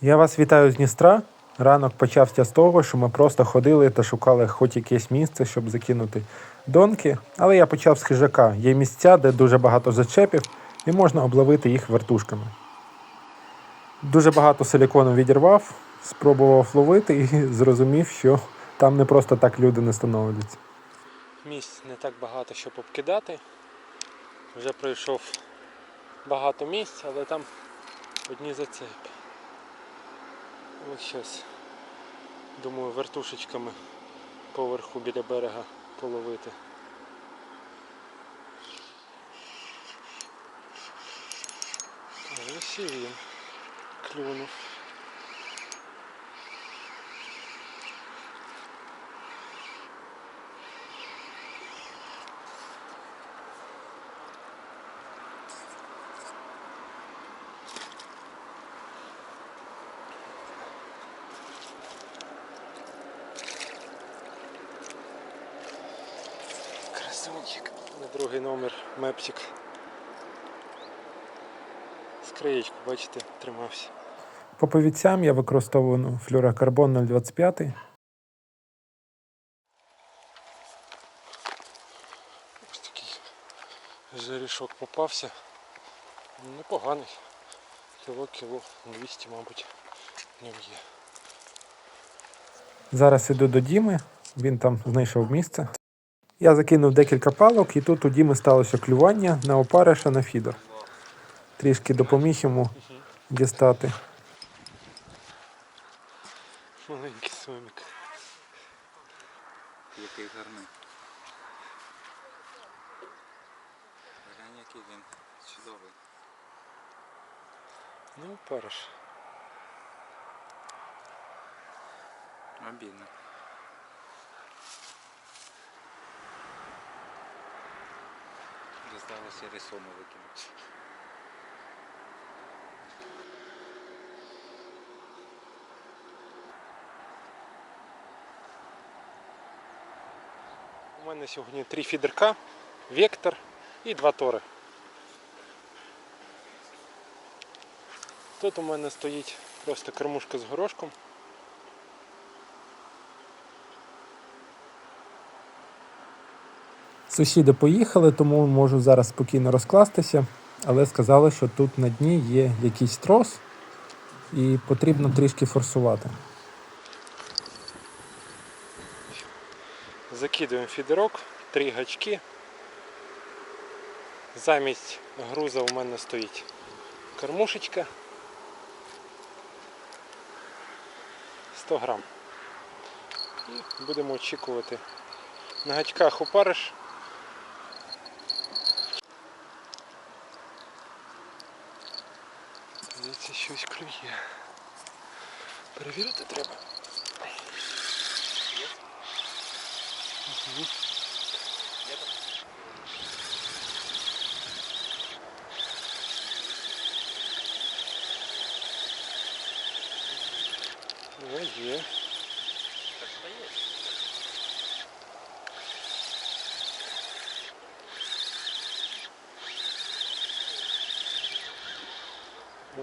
Я вас вітаю з Дністра. Ранок почався з того, що ми просто ходили та шукали хоч якесь місце, щоб закинути донки. Але я почав з хижака. Є місця, де дуже багато зачепів, і можна обловити їх вертушками. Дуже багато силікону відірвав, спробував ловити і зрозумів, що там не просто так люди не становляться. Місць не так багато, щоб обкидати. Вже пройшов багато місць, але там одні зацепи. Ось щось. Думаю, вертушечками поверху біля берега половити. Ось і він клюнув. На другий номер мепчик. Скриєчку, бачите, тримався. По повідцям я використовую флюрокарбон 025. Ось такий жерішок попався. Непоганий. Кіло, кіло 200, мабуть, в ньому є. Зараз іду до Діми, він там знайшов місце. Я закинув декілька палок, і тут у Діми сталося клювання на опариша на фідер. Трішки допоміг йому дістати. Маленький сомік. Який гарний. Глянь, який він чудовий. Ну, параш. Обідно. Вже здалося рисону викинути. У мене сьогодні три фідерка, вектор і два тори. Тут у мене стоїть просто кормушка з горошком. Сусіди поїхали, тому можу зараз спокійно розкластися, але сказали, що тут на дні є якийсь трос і потрібно трішки форсувати. Закидуємо фідерок, три гачки. Замість груза у мене стоїть кормушечка. 100 грам. І будемо очікувати. На гачках опариш. Здається, щось клює. Перевірити треба. О, є.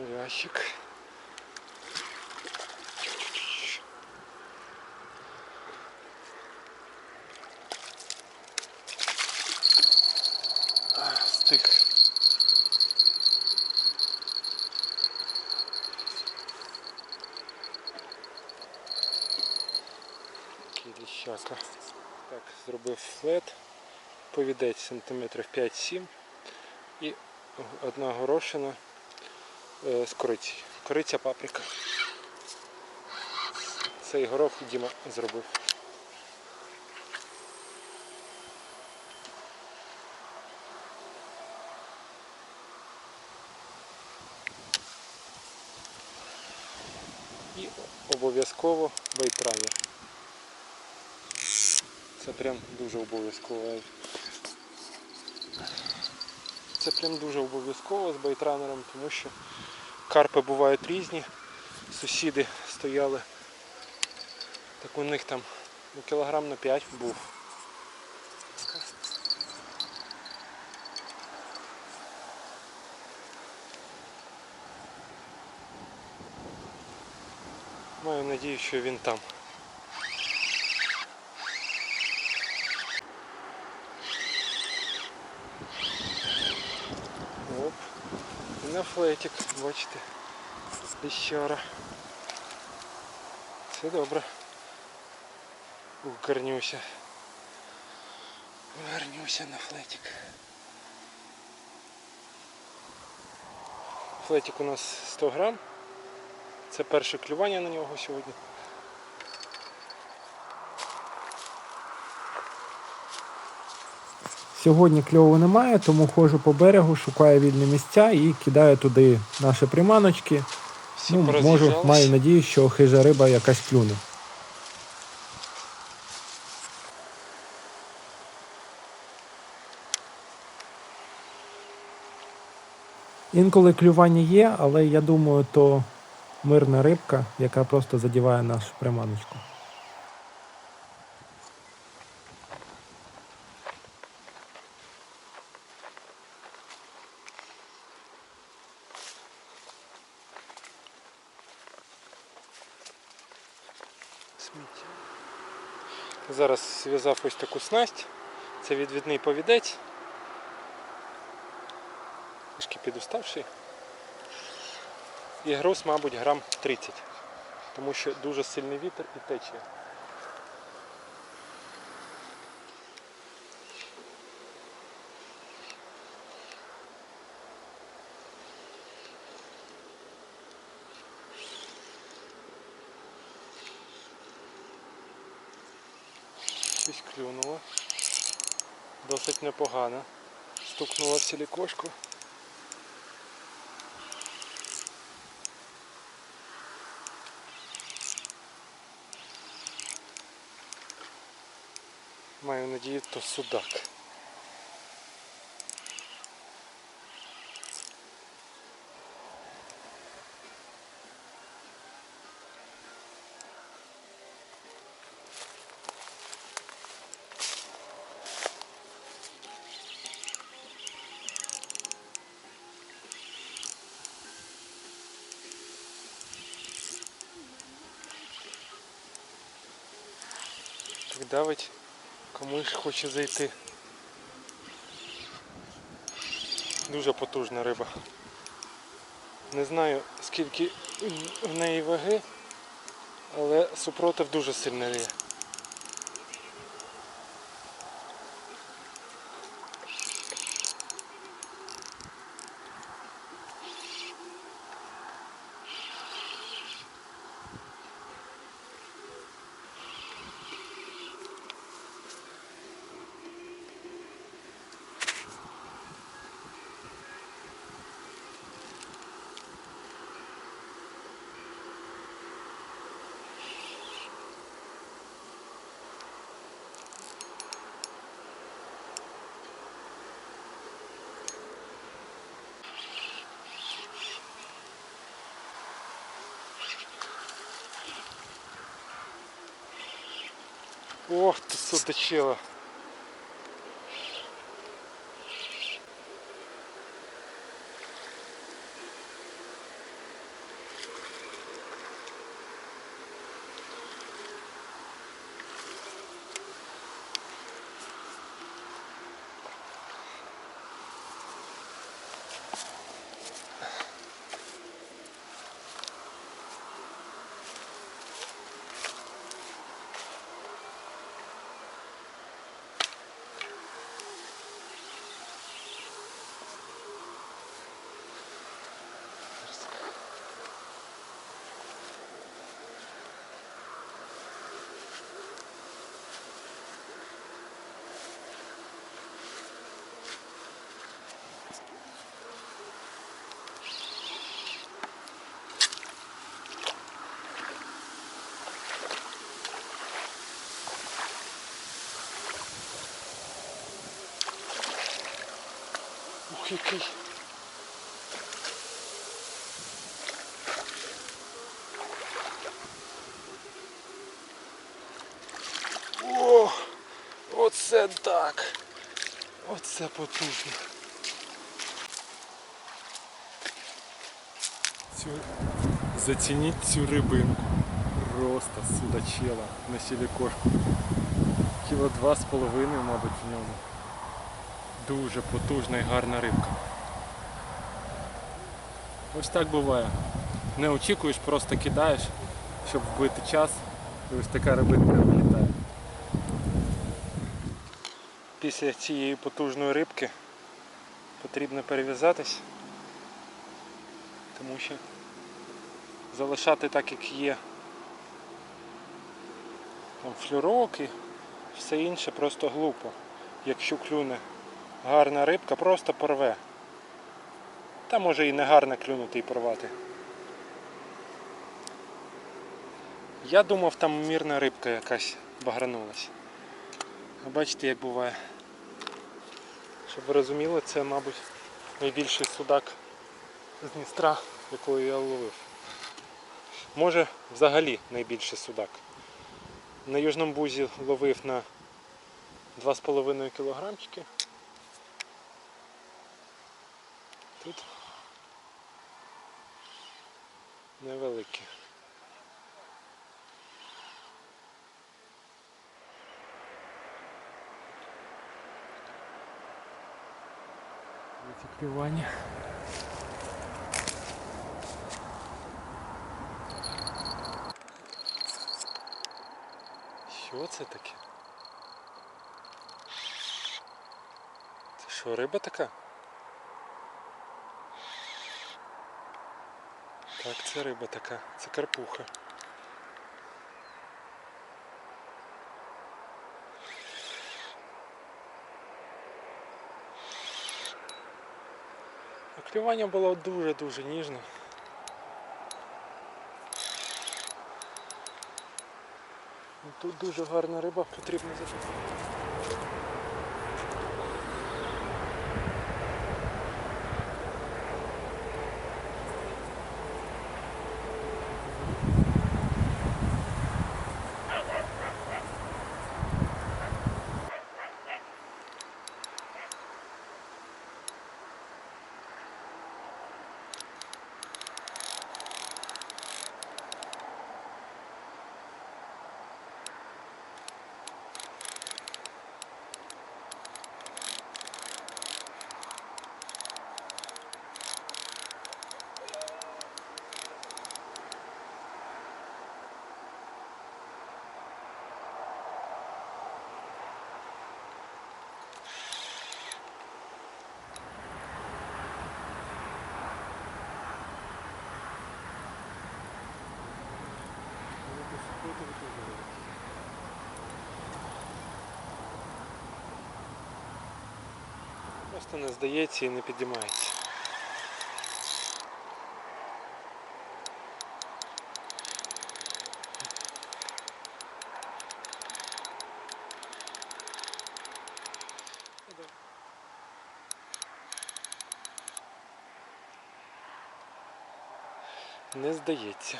Ящик. А. Кіліщака. Так, зробив флет. Повідець сантиметрів 5-7 і одна горошина з кориці. Кориця паприка. Цей горох Діма зробив. І обов'язково байтранер. Це прям дуже обов'язково. Це прям дуже обов'язково з байтранером, тому що карпи бувають різні. Сусіди стояли. Так у них там ну, кілограм на 5 був. Маю надію, що він там. Оп. І на флетик, бачите. Піщара. Все добре. Угорнюся. Вернюся на флетик. Флетик у нас 100 грам. Це перше клювання на нього сьогодні. Сьогодні кльову немає, тому ходжу по берегу, шукаю вільні місця і кидаю туди наші приманочки. Всі Ну, можу, маю надію, що хижа риба якась клюне. Інколи клювання є, але я думаю, то мирна рибка, яка просто задіває нашу приманочку. Зараз зв'язав ось таку снасть. Це відвідний повідець. Трішки підуставший. І груз, мабуть, грам 30. Тому що дуже сильний вітер і течія. Щось клюнуло. Досить непогано. Стукнуло в сілікошку. Маю надію, то судак. Давить, комусь хоче зайти. Дуже потужна риба. Не знаю скільки в неї ваги, але супротив дуже сильний є. Ох ти судачила. Який. О, оце так. Оце потужно. Цю... Зацініть цю рибинку. Просто судачела на сілікошку. Кіло два з половиною, мабуть, в ньому. Дуже потужна і гарна рибка. Ось так буває. Не очікуєш, просто кидаєш, щоб вбити час. І ось така рибинка вилітає. Після цієї потужної рибки потрібно перев'язатись, тому що залишати так, як є там флюрок і все інше просто глупо. Якщо клюне гарна рибка, просто порве. Та може і не гарно клюнути і порвати. Я думав, там мірна рибка якась багранулась. А бачите, як буває. Щоб ви розуміли, це, мабуть, найбільший судак з Дністра, якого я ловив. Може, взагалі найбільший судак. На Южному Бузі ловив на 2,5 кілограмчики. Тут невеликі. Ці. Що це таке? Це що, риба така? Так, це риба така, це карпуха. Клювання було дуже-дуже ніжне. Тут дуже гарна риба, потрібно зачепити. Просто не здається і не підіймається. Не здається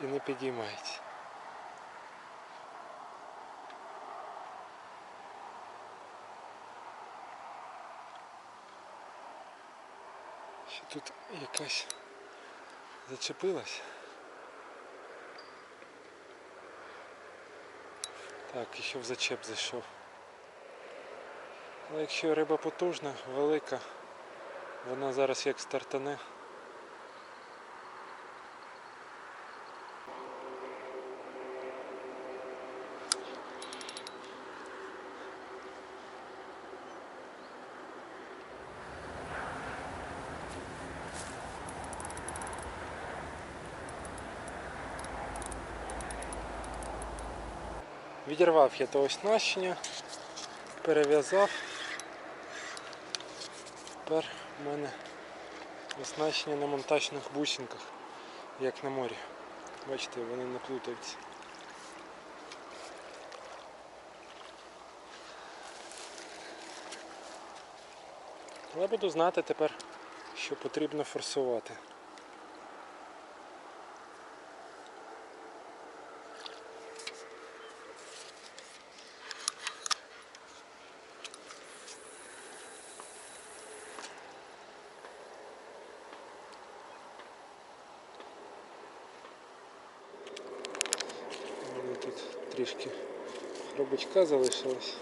і не підіймається. Тут якась зачепилась. Так, і ще в зачеп зайшов. Але якщо риба потужна, велика, вона зараз як стартане. Відірвав я то оснащення, перев'язав. Тепер у мене оснащення на монтажних бусинках, як на морі. Бачите, вони не плутаються. Але буду знати тепер, що потрібно форсувати. Хробачка залишилось.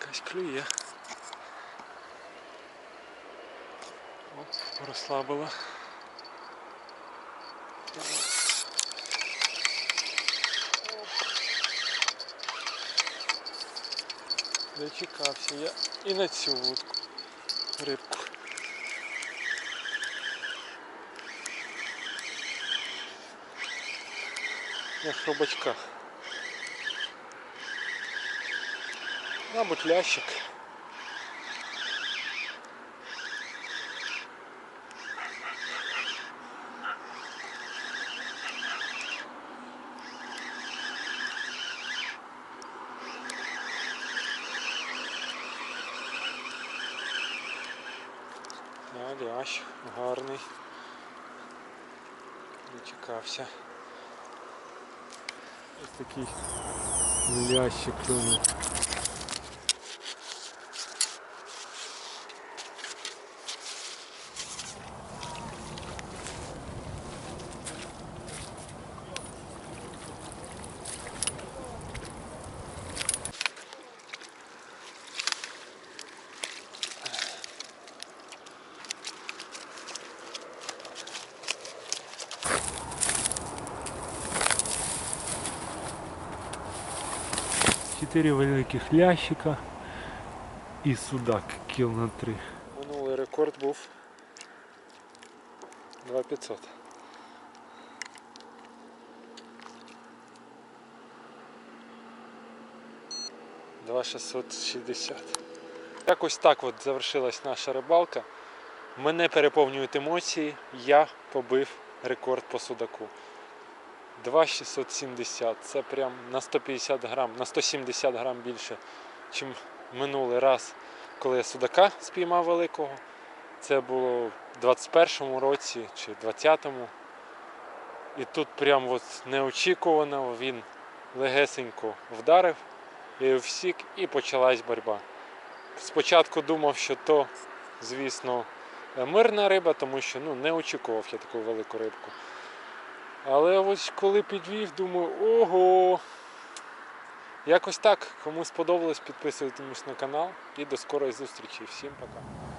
Якась клює. Оп, розслабила. Дочекався я і на цю вудку рибку. На хробачках. Мабуть, лящик. Дочекався. Ось такий лящик клюнув. Чотири великих лящика і судак кіл на три. Минулий рекорд був 2500. Два 660. Якось так от завершилась наша рибалка. Мене переповнюють емоції. Я побив рекорд по судаку. 2,670. Це прям на 150 грам, на 170 грам більше, ніж минулий раз, коли я судака спіймав великого. Це було в 21-му році чи 20-му. І тут прям от неочікувано він легесенько вдарив, я всік і почалась боротьба. Спочатку думав, що то, звісно, мирна риба, тому що ну, не очікував я таку велику рибку. Але ось коли підвів, думаю, ого. Якось так. Кому сподобалось, підписуйтесь на канал і до скорої зустрічі. Всім пока.